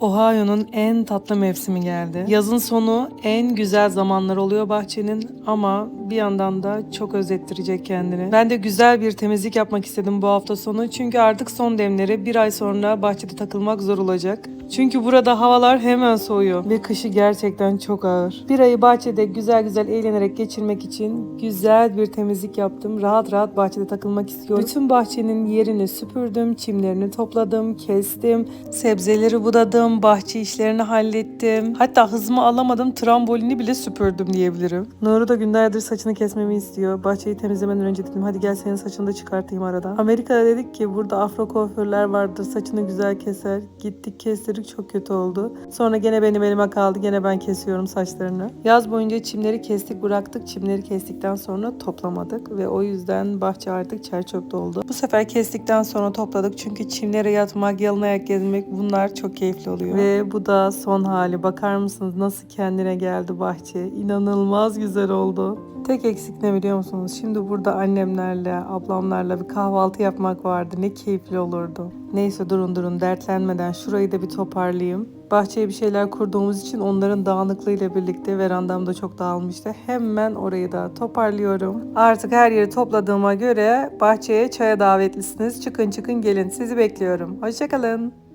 Ohio'nun en tatlı mevsimi geldi. Yazın sonu en güzel zamanlar oluyor bahçenin ama bir yandan da çok özettirecek kendini. Ben de güzel bir temizlik yapmak istedim bu hafta sonu çünkü artık son demleri bir ay sonra bahçede takılmak zor olacak. Çünkü burada havalar hemen soğuyor ve kışı gerçekten çok ağır. Bir ayı bahçede güzel güzel eğlenerek geçirmek için güzel bir temizlik yaptım. Rahat rahat bahçede takılmak istiyorum. Bütün bahçenin yerini süpürdüm, çimlerini topladım, kestim, sebzeleri budadım, bahçe işlerini hallettim. Hatta hızımı alamadım, trambolini bile süpürdüm diyebilirim. Nuru da günlerdir saçını kesmemi istiyor. Bahçeyi temizlemeden önce dedim hadi gel senin saçını da çıkartayım arada. Amerika'da dedik ki burada afro kuaförler vardır, saçını güzel keser. Gittik kestirdik çok kötü oldu. Sonra gene benim elime kaldı, gene ben kesiyorum saçlarını. Yaz boyunca çimleri kestik bıraktık. Çimleri kestikten sonra toplamadık ve o yüzden bahçe artık çer çöp doldu. Bu sefer kestikten sonra topladık çünkü çimlere yatmak, yalın ayak gezmek bunlar çok keyifli oluyor. Ve bu da son hali. Bakar mısınız nasıl kendine geldi bahçe? İnanılmaz güzel oldu. Tek eksik ne biliyor musunuz? Şimdi burada annemlerle, ablamlarla bir kahvaltı yapmak vardı. Ne keyifli olurdu. Neyse durun durun dertlenmeden şurayı da bir toparlayayım. Bahçeye bir şeyler kurduğumuz için onların dağınıklığıyla birlikte verandam da çok dağılmıştı. Hemen orayı da toparlıyorum. Artık her yeri topladığıma göre bahçeye çaya davetlisiniz. Çıkın çıkın gelin. Sizi bekliyorum. Hoşçakalın.